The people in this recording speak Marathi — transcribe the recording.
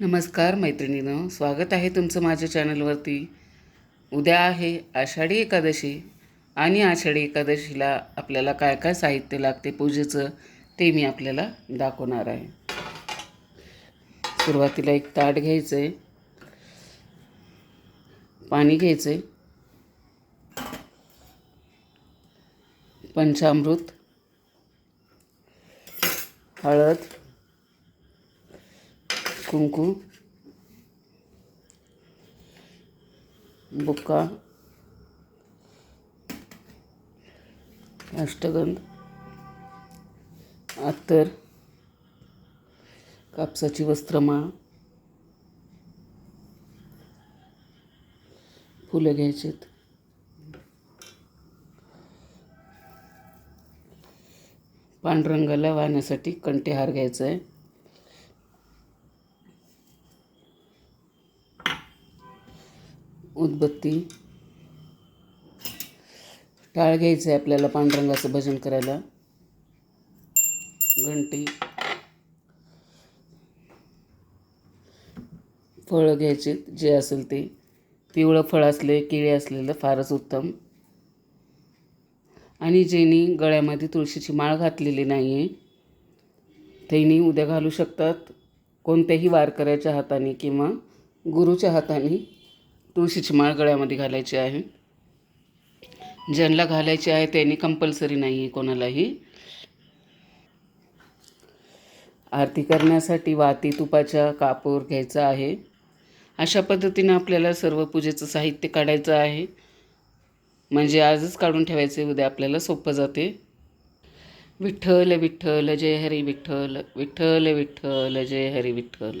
नमस्कार मैत्रिणीनं स्वागत आहे तुमचं माझ्या चॅनलवरती. उद्या आहे आषाढी एकादशी आणि आषाढी एकादशीला आपल्याला काय काय साहित्य लागते पूजेचं ते मी आपल्याला दाखवणार आहे. सुरुवातीला एक ताट घ्यायचं आहे पाणी घ्यायचं आहे पंचामृत हळद कुंकू बुक्का अष्टगंध अत्तर कापसाची वस्त्रमाळ फुलं घ्यायचीत. पांडुरंगाला वाहण्यासाठी कंटेहार घ्यायचा आहे उदबत्ती. टाळ घ्यायचं आहे आपल्याला पांडुरंगाचं भजन करायला. घंटी. फळं घ्यायचे जे असेल ते. पिवळं फळ असले केळी असलेलं फारच उत्तम. आणि ज्यांनी गळ्यामध्ये तुळशीची माळ घातलेली नाही आहे त्यांनी उद्या घालू शकतात कोणत्याही वारकऱ्याच्या हाताने किंवा गुरुच्या हाताने. तुळशीची माळ गळ्यामध्ये घालायची आहे. ज्यांना घालायची आहे त्यांनी कंपल्सरी नाही आहे कोणालाही. आरती करण्यासाठी वाती तुपाच्या कापूर घ्यायचा आहे. अशा पद्धतीनं आपल्याला सर्व पूजेचं साहित्य काढायचं आहे. म्हणजे आजच काढून ठेवायचे उद्या आपल्याला सोपं जाते. विठ्ठल विठ्ठल जय हरी विठ्ठल विठ्ठल विठ्ठल जय हरी विठ्ठल.